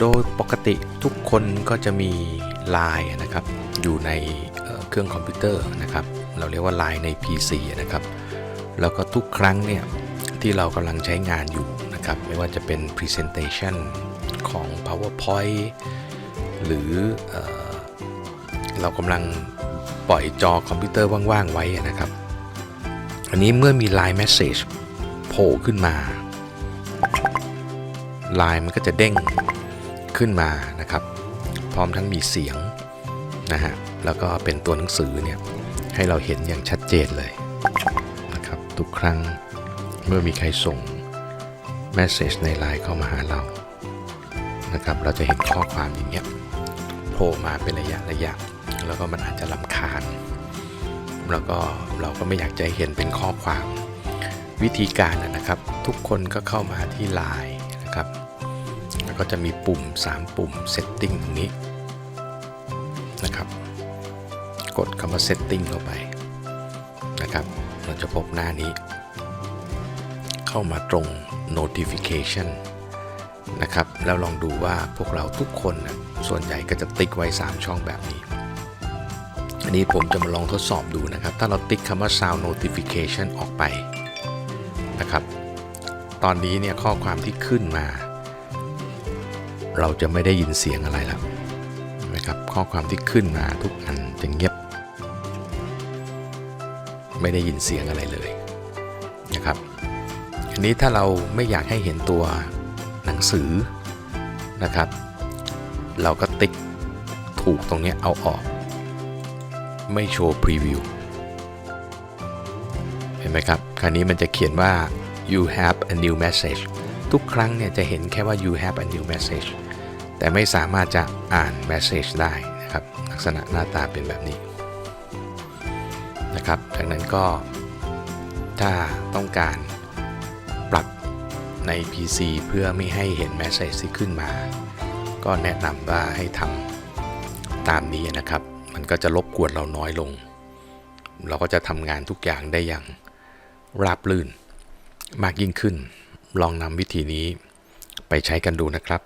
โดยปกติทุกคนก็จะมีไลน์นะครับอยู่ในเครื่องคอมพิวเตอร์นะครับ เราเรียกว่าไลน์ใน PC นะครับ แล้วก็ทุกครั้งเนี่ยที่เรากำลังใช้งานอยู่นะครับ ไม่ว่าจะเป็น Presentation ของ PowerPoint หรือเอเรากำลังปล่อยจอคอมพิวเตอร์ว่างๆไว้นะครับ อันนี้เมื่อมี Line Message โผล่ขึ้นมาไลน์มันก็จะเด้ง ขึ้นมานะครับ พร้อมทั้งมีเสียงนะฮะแล้วก็เป็นตัวหนังสือเนี่ยให้เราเห็นอย่างชัดเจนเลยนะครับทุกครั้งเมื่อมีใครส่ง Message ในไลน์เข้ามาหาเรานะครับเราจะเห็นข้อความอย่างเงี้ยโผล่มาเป็นระยะระยะ แล้วก็มันอาจจะลำคาญ แล้วก็เราก็ไม่อยากจะเห็นเป็นข้อความวิธีการนะครับ ทุกคนก็เข้ามาที่ Line นะครับ แล้วก็จะมีปุ่ม 3 ปุ่ม Setting ตรงนี้นะครับ กดคำว่า Setting เข้าไปนะครับเราจะพบหน้านี้ เข้ามาตรง Notification นะครับแล้วลองดูว่าพวกเราทุกคนนะส่วนใหญ่ก็จะติ๊กไว้ 3 ช่องแบบนี้ อันนี้ผมจะมาลองทดสอบดูนะครับ ถ้าเราติ๊กคำว่า Sound Notification ออกไปนะครับ ตอนนี้เนี่ยข้อความที่ขึ้นมา เราจะไม่ได้ยินเสียงอะไรแล้วนะครับข้อความที่ขึ้นมาทุกอันจะเงียบ ไม่ได้ยินเสียงอะไรเลยนะครับอันนี้ถ้าเราไม่อยากให้เห็นตัวหนังสือนะครับ เราก็ติ๊กถูกตรงนี้เอาออก ไม่โชว์พรีวิวเห็นไหมครับ คราวนี้มันจะเขียนว่า you have a new message ทุกครั้งเนี่ยจะเห็นแค่ว่า you have a new message แต่ไม่สามารถจะอ่าน message ได้นะครับ ลักษณะหน้าตาเป็นแบบนี้นะครับดังนั้นก็ถ้าต้องการปรับใน PC เพื่อไม่ให้เห็น message ที่ขึ้นมา ก็แนะนำว่าให้ทำตามนี้นะครับ มันก็จะรบกวนเราน้อยลง เราก็จะทำงานทุกอย่างได้อย่างราบรื่นมากยิ่งขึ้น ลองนำวิธีนี้ไปใช้กันดูนะครับ